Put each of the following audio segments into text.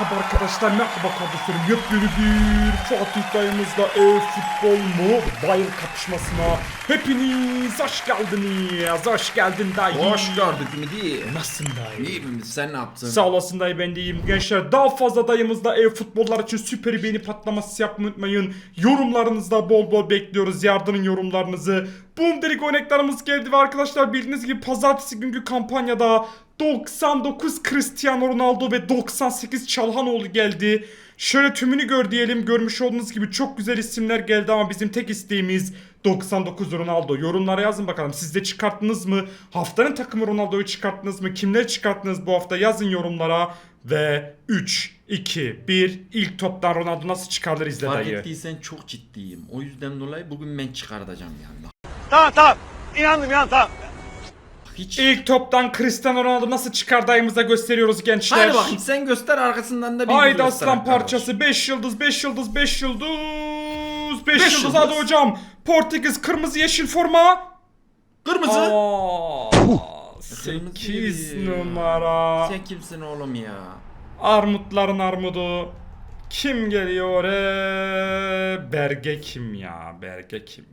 Merhaba arkadaşlar, merhaba kardeşlerim. Yepyeni bir Fatih dayımızla e-futbol mobile kapışmasına hepiniz hoş geldiniz. Hoş geldin dayı. Hoş gördük Ümidi. Nasılsın dayı? İyi mi? Sen ne yaptın? Sağ olasın dayı ben de iyiyim. Gençler daha fazla dayımızla e-futbollar için süper beğeni patlaması yapmayı unutmayın. Yorumlarınızda bol bol bekliyoruz. Yardırın yorumlarınızı. Boomdelik örneklerimiz geldi ve arkadaşlar bildiğiniz gibi pazartesi günkü kampanyada 99 Cristiano Ronaldo ve 98 Çalhanoğlu geldi. Şöyle tümünü gör diyelim. Görmüş olduğunuz gibi çok güzel isimler geldi ama bizim tek isteğimiz 99 Ronaldo. Yorumlara yazın bakalım. Siz de çıkarttınız mı? Haftanın takımı Ronaldo'yu çıkarttınız mı? Kimleri çıkarttınız bu hafta? Yazın yorumlara. Ve 3, 2, 1 ilk toptan Ronaldo nasıl çıkarılır izle Fark dayı. ettiysen çok ciddiyim. O yüzden dolayı bugün ben çıkartacağım yani. Tamam tamam. İnandım inan tamam. Hiç. İlk toptan Cristiano Ronaldo nasıl çıkar dayımıza gösteriyoruz gençler. Hadi bakayım sen göster arkasından da bir Haydi aslan parçası 5 yıldız 5 yıldız 5 yıldız 5 Beş yıldız yıldız. hadi hocam. Portekiz kırmızı yeşil forma. Kırmızı. Aa, Kırmızı 8 yedi. numara. Sen kimsin oğlum ya? Armutların armudu. Kim geliyor? Ee, Berge kim ya? Berge kim?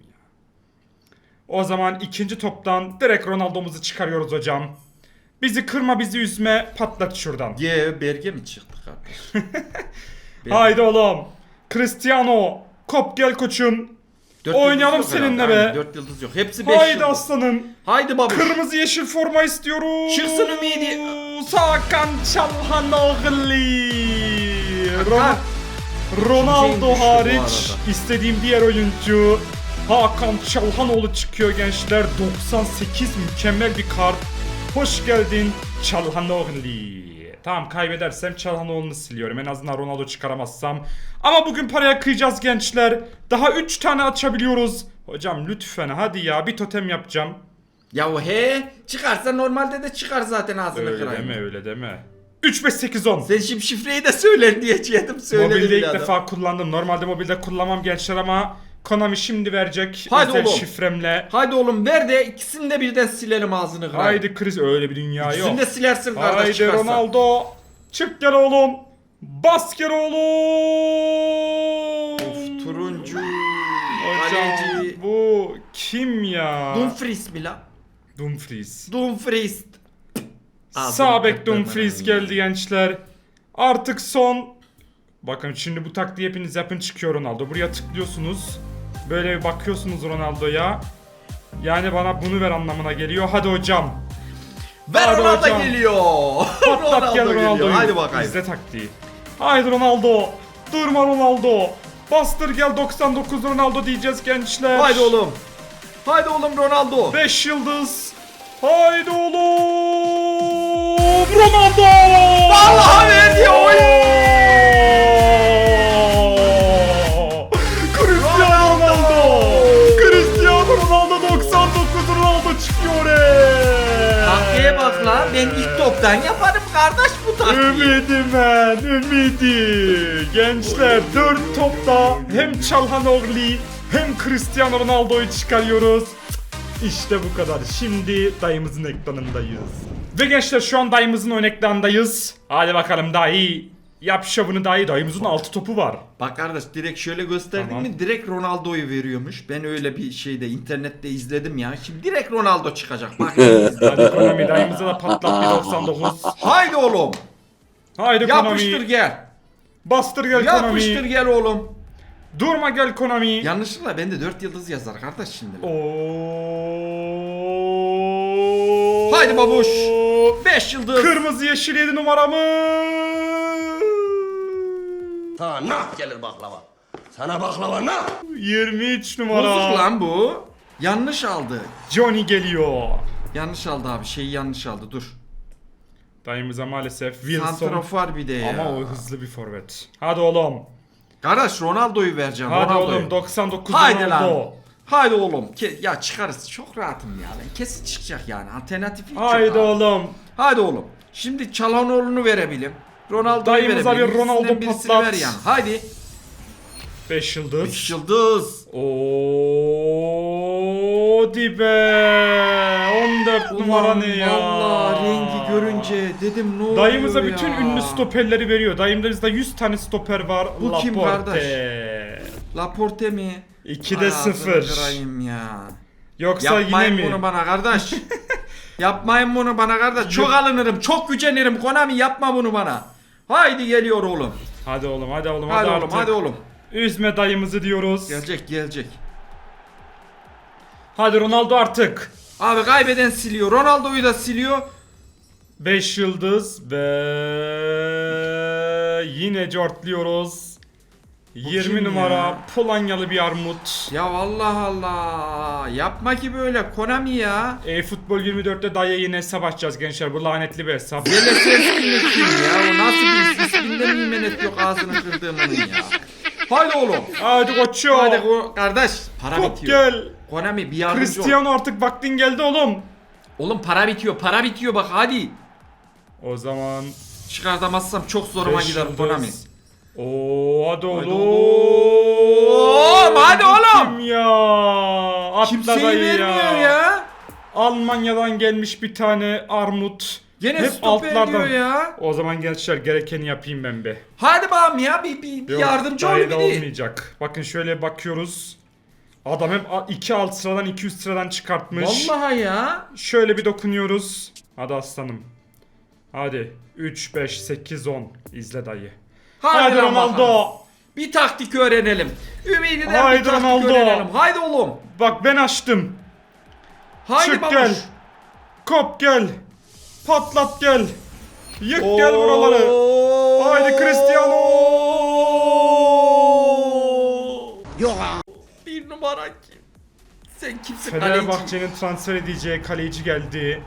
O zaman ikinci toptan direkt Ronaldo'muzu çıkarıyoruz hocam. Bizi kırma bizi üzme patlat şuradan. Diye Berge mi çıktı kardeş? Haydi oğlum. Cristiano. Kop gel koçum. Dört Oynayalım yıldız yok seninle herhalde. be. Aynen, Dört yıldız yok. Hepsi beş Haydi yıldız. aslanım. Haydi babuş. Kırmızı yeşil forma istiyorum. Çıksın Ümidi. Hakan Çalhanoğlu. Ron-. Ronaldo düştü bu hariç arada. istediğim diğer oyuncu Hakan Çalhanoğlu çıkıyor gençler. 98 mükemmel bir kart. Hoş geldin Çalhanoğlu. Tamam kaybedersem Çalhanoğlu'nu siliyorum. En azından Ronaldo çıkaramazsam. Ama bugün paraya kıyacağız gençler. Daha 3 tane açabiliyoruz. Hocam lütfen hadi ya bir totem yapacağım. Ya he çıkarsa normalde de çıkar zaten ağzını Öyle kırayım. deme öyle deme. 3 5 8 10. Sen şimdi şifreyi de söyler diyecektim söyledim Mobilde ilk birader. defa kullandım. Normalde mobilde kullanmam gençler ama Konami şimdi verecek Hadi özel oğlum. şifremle. Haydi oğlum ver de ikisini de birden silelim ağzını kırayım. Haydi Chris öyle bir dünya yok. İkisini de silersin kardeş Haydi çıkarsa. Ronaldo. Çık gel oğlum. Bas gel oğlum. Of, turuncu. Hocam Kaleci. bu kim ya? Dumfries mi la? Dumfries. Dumfries. Ağzını Sağ bek kırdırma Dumfries geldi gençler. Artık son. Bakın şimdi bu taktiği hepiniz yapın çıkıyor Ronaldo. Buraya tıklıyorsunuz. Böyle bir bakıyorsunuz Ronaldo'ya. Yani bana bunu ver anlamına geliyor. Hadi hocam. Ver Hadi Ronaldo hocam. geliyor. Patlat gel Ronaldo'yu. Haydi bakayım. İzle taktiği. Haydi Ronaldo. Durma Ronaldo. Bastır gel 99 Ronaldo diyeceğiz gençler. Haydi oğlum. Haydi oğlum Ronaldo. 5 yıldız. Haydi oğlum. Ronaldo. Vallahi verdi, oy. Ben ilk toptan yaparım kardeş bu taktiği. Ümidi ben, ümidi. Gençler 4 topta hem Çalhanoğlu hem Cristiano Ronaldo'yu çıkarıyoruz. İşte bu kadar. Şimdi dayımızın ekranındayız. Ve gençler şu an dayımızın ön ekranındayız. Hadi bakalım dayı. Yap şovunu dayı. Dayımızın 6 topu var. Bak kardeş direkt şöyle gösterdin Tamam. mi direkt Ronaldo'yu veriyormuş. Ben öyle bir şeyde internette izledim ya. Şimdi direkt Ronaldo çıkacak. Bak. Hadi Konami dayımıza da patlat bir 99. Haydi oğlum. Haydi Yapıştır Konami. gel. Bastır gel Yapıştır Konami. gel oğlum. Durma gel Konami. Yanlışlıkla bende 4 yıldız yazar kardeş şimdi. Oo. Haydi babuş. 5 yıldız. Kırmızı yeşil 7 numaramı. Sana nah gelir baklava. Sana baklava nah. 23 numara. Bozuk lan bu. Yanlış aldı. Johnny geliyor. Yanlış aldı abi. Şeyi yanlış aldı. Dur. Dayımıza maalesef Wilson. Santrafor bir de ya. Ama o hızlı bir forvet. Hadi oğlum. Kardeş Ronaldo'yu vereceğim. Hadi Ronaldo'yu. oğlum 99 Haydi Ronaldo. lan. Haydi oğlum. Ke- ya çıkarız. Çok rahatım ya ben. Kesin çıkacak yani. Alternatifi hiç yok Haydi abi. oğlum. Haydi oğlum. Şimdi Çalhanoğlu'nu verebilirim. Ronaldo'yu Dayımıza verebilirim. bir Ronaldo patlat. ver yani. Haydi. 5 yıldız. Beş yıldız. Oo dibe. 14 numara ne ya? Valla rengi görünce dedim ne oluyor Dayımıza ya? bütün ünlü stoperleri veriyor. Dayımızda 100 tane stoper var. Bu kim Laporte. kardeş? Laporte mi? 2'de Ağzını 0. kırayım ya. Yoksa Yapmayın yine mi? bunu bana kardeş. yapmayın bunu bana kardeş. Çok alınırım, çok gücenirim. Konami yapma bunu bana. Haydi geliyor oğlum. Hadi oğlum hadi oğlum Hadi, hadi, oğlum, artık. hadi oğlum. Üzme dayımızı diyoruz. Gelecek, gelecek. Hadi Ronaldo artık. Abi kaybeden siliyor. Ronaldo'yu da siliyor. 5 yıldız ve yine cortluyoruz. 20 kim numara ya? Polonyalı bir armut. Ya Allah Allah. Yapma ki böyle Konami ya. E futbol 24'te dayı yine hesap açacağız gençler. Bu lanetli bir hesap. Zelesevski'nin kim ya? O nasıl bir isminden mimenet yok ağzını kırdığımın ya. Hadi oğlum. Hadi koçum. Hadi ko- kardeş. Para Kop bitiyor. gel. Konami bir yardımcı ol. Cristiano artık vaktin geldi oğlum. Oğlum para bitiyor. Para bitiyor bak hadi. O zaman Çıkartamazsam çok zoruma gider. Konami. Oo hadi oğlum. oğlum, hadi oğlum. Kim ya? Atla Kimseyi dayı vermiyor ya. Almanya'dan gelmiş bir tane armut. Gene Hep altlardan. ya. O zaman gençler gerekeni yapayım ben be. Hadi bakalım ya bir, bir, bir Yok, yardımcı ol bir olmayacak. Bakın şöyle bakıyoruz. Adam hep 2 alt sıradan 200 sıradan çıkartmış. Vallahi ya. Şöyle bir dokunuyoruz. Hadi aslanım. Hadi 3 5 8 10 izle dayı. Lan Ronaldo. Bir taktik öğrenelim. Ümidi'den Haydi bir taktik Ronaldo. öğrenelim. Haydi oğlum. Bak ben açtım. Haydi Çık babuş. gel. Kop gel. Patlat gel. Yık gel buraları. Haydi Cristiano. Bir numara kim? Sen kimsin? Fenerbahçe'nin transfer edeceği kaleci geldi.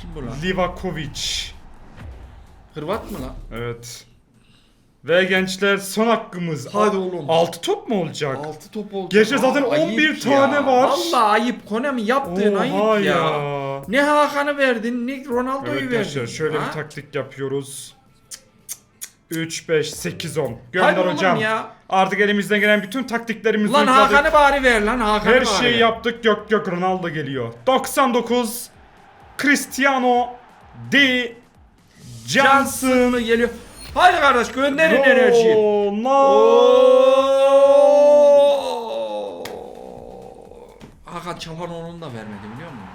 Kim bu lan? Livakovic. Hırvat mı lan? Evet. Ve gençler son hakkımız. Hadi oğlum. 6 top mu olacak? 6 top oldu. Gerçi zaten Aa, 11 ayıp tane ya. var. Vallahi ayıp. Konami yaptığın Oha ayıp ya. ya. Ne Hakan'ı verdin ne Ronaldo'yu Evet verdin. gençler şöyle Ha? bir taktik yapıyoruz. 3, 5, 8, 10. Gönder Hadi oğlum hocam. ya. Artık elimizden gelen bütün taktiklerimizi Lan uyguladık. Hakan'ı bari ver lan Hakan'ı Her bari şeyi ver. yaptık. Yok yok Ronaldo geliyor. 99 Cristiano Di Johnson Johnson'ı geliyor. Haydi kardeş gönderin enerjiyi. Ronaldo. Hakan Çalhanoğlu'nu da vermedi biliyor musun?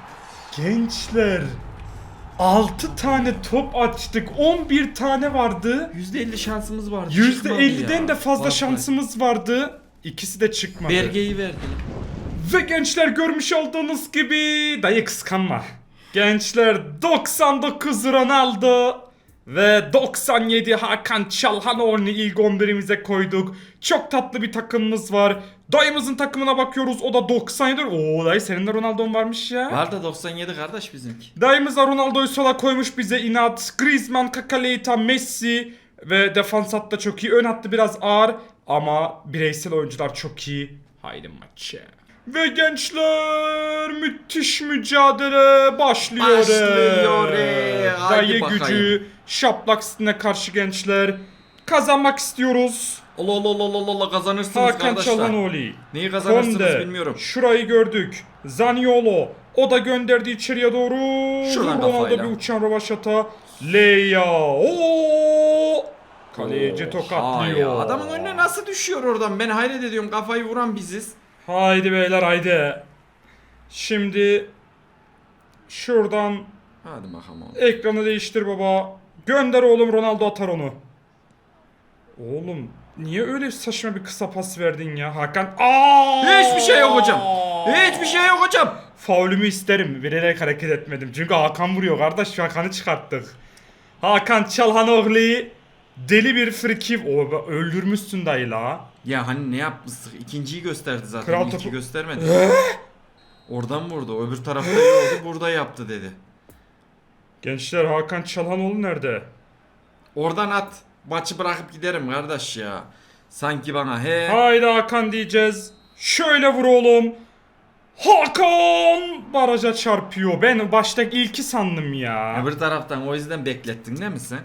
Gençler 6 tane top açtık. 11 tane vardı. %50 şansımız vardı. çıkmadı %50'den ya. de fazla Vallahi. şansımız vardı. İkisi de çıkmadı. Berge'yi verdi. Ve gençler görmüş olduğunuz gibi dayı kıskanma. Gençler 99 Ronaldo ve 97 Hakan Çalhanoğlu'nu ilk 11'imize koyduk. Çok tatlı bir takımımız var. Dayımızın takımına bakıyoruz o da 97. Oo dayı senin de Ronaldo'un varmış ya. Var da 97 kardeş bizimki. Dayımız da Ronaldo'yu sola koymuş bize inat. Griezmann, Kakaleita, Messi ve defans hatta çok iyi. Ön hattı biraz ağır ama bireysel oyuncular çok iyi. Haydi maça. Ve gençler müthiş mücadele başlıyor. Başlıyor. Dayı bakayım. gücü şaplak City'ne karşı gençler. Kazanmak istiyoruz. Allah Allah Allah Allah Allah kazanırsınız Hakan kardeşler. Çalhanoğlu. Neyi kazanırsınız Konde. bilmiyorum. Şurayı gördük. Zaniolo. O da gönderdi içeriye doğru. Şuradan Ronaldo bir uçan rovaşata. Leya. Oo! Kaleci tokatlıyor. ya. Adamın önüne nasıl düşüyor oradan? Ben hayret ediyorum. Kafayı vuran biziz. Haydi beyler haydi. Şimdi şuradan Hadi bakalım ekranı değiştir baba. Gönder oğlum Ronaldo atar onu. Oğlum niye öyle saçma bir kısa pas verdin ya Hakan? Aa! Hiçbir şey yok hocam. Hiçbir şey yok hocam. Faulümü isterim. Bilerek hareket etmedim. Çünkü Hakan vuruyor kardeş. Hakan'ı çıkarttık. Hakan Çalhanoğlu deli bir friki. O öldürmüşsün dayı la. Ya hani ne yapmıştık? İkinciyi gösterdi zaten. Kral İlki topu- göstermedi. Oradan vurdu. Öbür tarafta yiyordu. Burada yaptı dedi. Gençler Hakan Çalhanoğlu nerede? Oradan at. Maçı bırakıp giderim kardeş ya. Sanki bana he. Haydi Hakan diyeceğiz. Şöyle vur oğlum. Hakan baraja çarpıyor. Ben başta ilki sandım ya. Öbür taraftan o yüzden beklettin değil mi sen?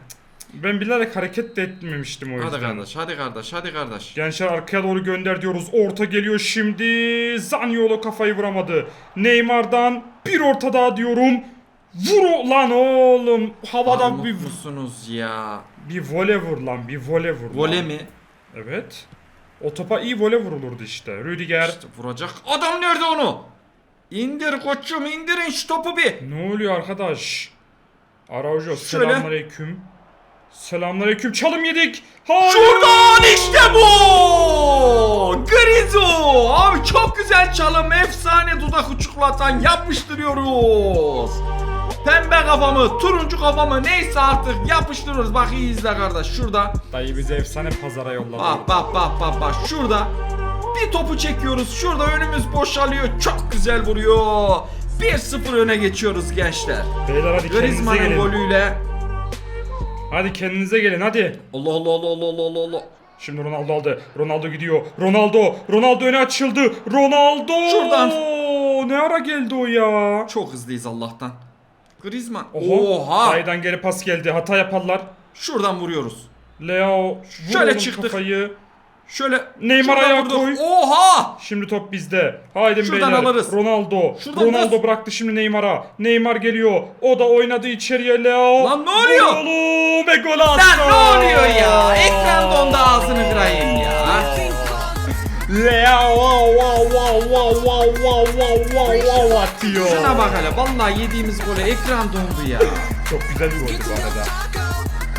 Ben bilerek hareket de etmemiştim o yüzden. Hadi kardeş hadi kardeş hadi kardeş. Gençler arkaya doğru gönder diyoruz. Orta geliyor şimdi. Zaniolo kafayı vuramadı. Neymar'dan bir orta daha diyorum. Vur lan oğlum. Havadan Armut bir musunuz ya? bir vole vur lan. Bir vole vur. lan. Vole mi? Evet. O topa iyi vole vurulurdu işte. Rüdiger. İşte vuracak. Adam nerede onu? İndir koçum indirin şu topu bir. Ne oluyor arkadaş? Araujo Şöyle. selamünaleyküm. Selamünaleyküm. Çalım yedik. Hayır. Şuradan işte bu! Grizo! Abi çok güzel çalım. Efsane dudak uçuklatan yapıştırıyoruz. Pembe kafamı, turuncu kafamı neyse artık yapıştırıyoruz. Bak iyi izle kardeş şurada. Dayı bizi efsane pazara yolladı. Bak bak bak bak bak şurada. Bir topu çekiyoruz. Şurada önümüz boşalıyor. Çok güzel vuruyor. 1-0 öne geçiyoruz gençler. Beyler hadi kendinize gelin. golüyle. Hadi kendinize gelin hadi. Allah Allah Allah Allah Allah Allah Allah. Şimdi Ronaldo aldı. Ronaldo gidiyor. Ronaldo. Ronaldo öne açıldı. Ronaldo. Şuradan. Ne ara geldi o ya? Çok hızlıyız Allah'tan. Griezmann. Oho. Oha. Dayıdan geri pas geldi. Hata yaparlar. Şuradan vuruyoruz. Leo. Vur Şöyle oğlum çıktık. Kafayı. Şöyle. Neymar şuradan ayağa vurduk. koy. Oha. Şimdi top bizde. Haydi Şuradan beyler. alırız. Ronaldo. Şuradan Ronaldo bas. bıraktı şimdi Neymar'a. Neymar geliyor. O da oynadı içeriye Leo. Lan ne oluyor? Vur oğlum ve gol attı. Lan ne oluyor ya? Ekran dondu ağzını kırayım ya. Atıyor. Şuna bak hele. Vallahi yediğimiz gole ekran dondu ya. Çok güzel bir goldü bu arada.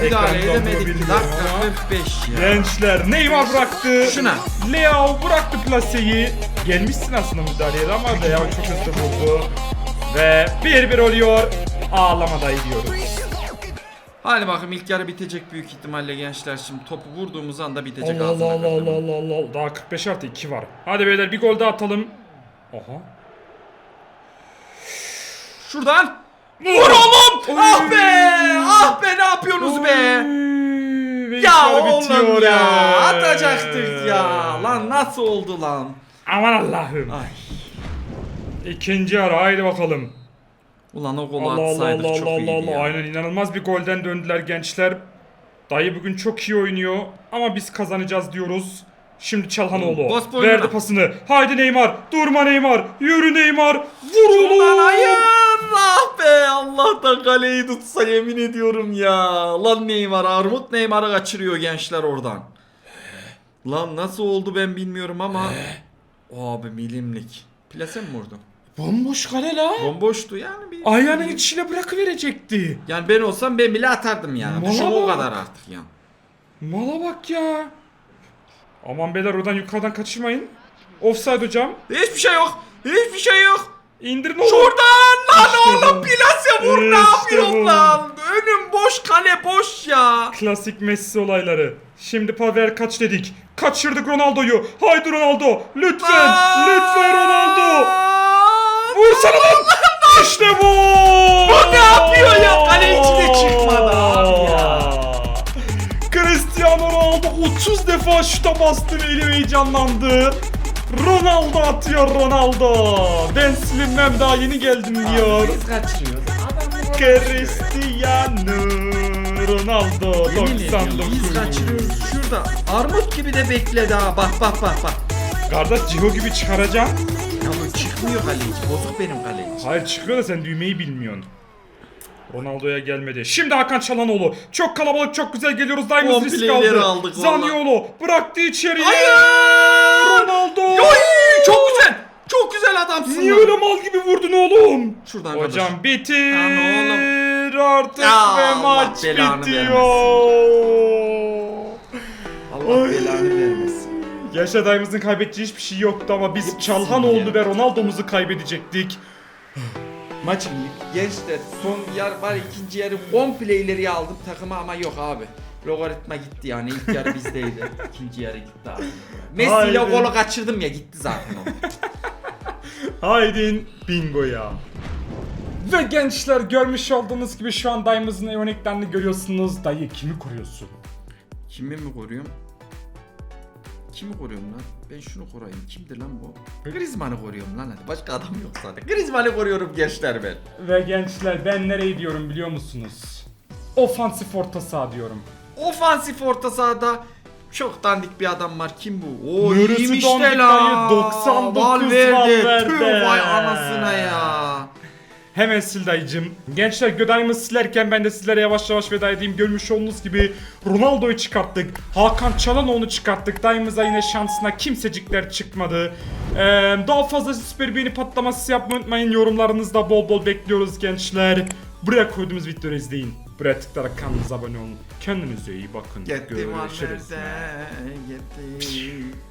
Müdahale Ekran dondu edemedik. bilmiyorum Dakika ama. 45 ya. Gençler Neymar bıraktı. Şuna. Leo bıraktı plaseyi. Gelmişsin aslında müdahaleye ama Leo çok hızlı vurdu. Ve 1-1 oluyor. Ağlamada gidiyoruz. Hadi bakayım ilk yarı bitecek büyük ihtimalle gençler. Şimdi topu vurduğumuz anda bitecek Allah Allah Allah kırdım. Allah Allah Allah. Daha 45 artı 2 var. Hadi beyler bir gol daha atalım. Aha. Şuradan. Vur oğlum. Ah be. Ah be ne yapıyorsunuz be. Oy, ve Ya oğlum ya. ya. Atacaktık ya. Lan nasıl oldu lan? Aman Allah'ım. Ay. İkinci yarı haydi bakalım. Ulan o golü Allah Allah atsaydık Allah çok Allah iyiydi Allah. ya. Aynen inanılmaz bir golden döndüler gençler. Dayı bugün çok iyi oynuyor ama biz kazanacağız diyoruz. Şimdi Çalhanoğlu Bas boynuna. verdi pasını. Haydi Neymar. Durma Neymar. Yürü Neymar. Vur Ulan oğlum. hayır. Ah be Allah'tan kaleyi tutsa yemin ediyorum ya. Lan Neymar Armut Neymar'ı kaçırıyor gençler oradan. Lan nasıl oldu ben bilmiyorum ama. Abi milimlik. Plase mi vurdum? Bomboş kale la. Bomboştu yani bir. Ayağının içine bırakıverecekti. Yani ben olsam ben bile atardım yani. Mala Düşün o bak. kadar artık ya. Mala bak ya. Aman beyler oradan yukarıdan kaçırmayın. Offside hocam. Hiçbir şey yok. Hiçbir şey yok. İndirin oğlum. Şuradan lan İşte oğlum bu. plase vur ne İşte yapıyorsun bu. lan? Önüm boş kale boş ya. Klasik Messi olayları. Şimdi Pavel kaç dedik. Kaçırdık Ronaldo'yu. Haydi Ronaldo. Lütfen. Lütfen Ronaldo. Lan. İşte bu. Bu ne yapıyor ya? Kale içine çıkmadı abi ya. Cristiano Ronaldo 30 defa şuta bastı ve elim heyecanlandı. Ronaldo atıyor Ronaldo. Ben silinmem daha yeni geldim diyor. Biz kaçırıyoruz. Cristiano Ronaldo Yemin ediyorum biz 99. kaçırıyoruz. Şurada armut gibi de bekledi ha. Bak bak bak bak. Kardeş Ciho gibi çıkaracağım. Ya bu çıkmıyor kaleci. Bozuk benim kaleci. Hayır çıkıyor da sen düğmeyi bilmiyorsun. Ronaldo'ya gelmedi. Şimdi Hakan Çalhanoğlu. Çok kalabalık çok güzel geliyoruz. On risk aldı. aldık. Zaniolo bıraktı içeriye. Hayır! Ronaldo. Oy! Çok güzel. Çok güzel adamsın. Niye öyle mal gibi vurdun oğlum? Şuradan Hocam kardeş. bitir oğlum. artık Ya ve Allah maç bitiyor. Allah Ay. belanı vermesin. Yaşar dayımızın kaybedeceği hiçbir şey yoktu ama biz Hepsini Çalhanoğlu ya. ve Ronaldo'muzu kaybedecektik. Maçın gençler son yer var ikinci yarı 10 playleri aldım takıma ama yok abi. Logaritma gitti yani ilk yarı bizdeydi. ikinci yarı gitti abi. Messi ile Haydi. golü kaçırdım ya gitti zaten o. Haydin bingo ya. Ve gençler görmüş olduğunuz gibi şu an dayımızın örneklerini görüyorsunuz. Dayı kimi koruyorsun? Kimi mi koruyorum? Kimi koruyorum lan? Ben şunu koruyayım. Kimdir lan bu? Griezmann'ı koruyorum lan hadi. Başka adam yok zaten. Griezmann'ı koruyorum gençler ben. Ve gençler ben nereye gidiyorum biliyor musunuz? ofansif orta saha diyorum. Ofansif orta sahada çok dandik bir adam var. Kim bu? Oo Neresi iyiymiş dandik de la. dayı? 99 Valverde. Valverde. Tüh vay anasına ya. Hemen sil dayıcım. Gençler gödayımı silerken ben de sizlere yavaş yavaş veda edeyim. Görmüş olduğunuz gibi Ronaldo'yu çıkarttık. Hakan Çalhanoğlu'nu çıkarttık. Dayımıza yine şansına kimsecikler çıkmadı. Ee, daha fazla süper beğeni patlaması yapmayı unutmayın. Yorumlarınızda bol bol bekliyoruz gençler. Buraya koyduğumuz videoları izleyin. Buraya tıklayarak kanalımıza abone olun. Kendinize iyi bakın. Gitti Görüşürüz. Gitti.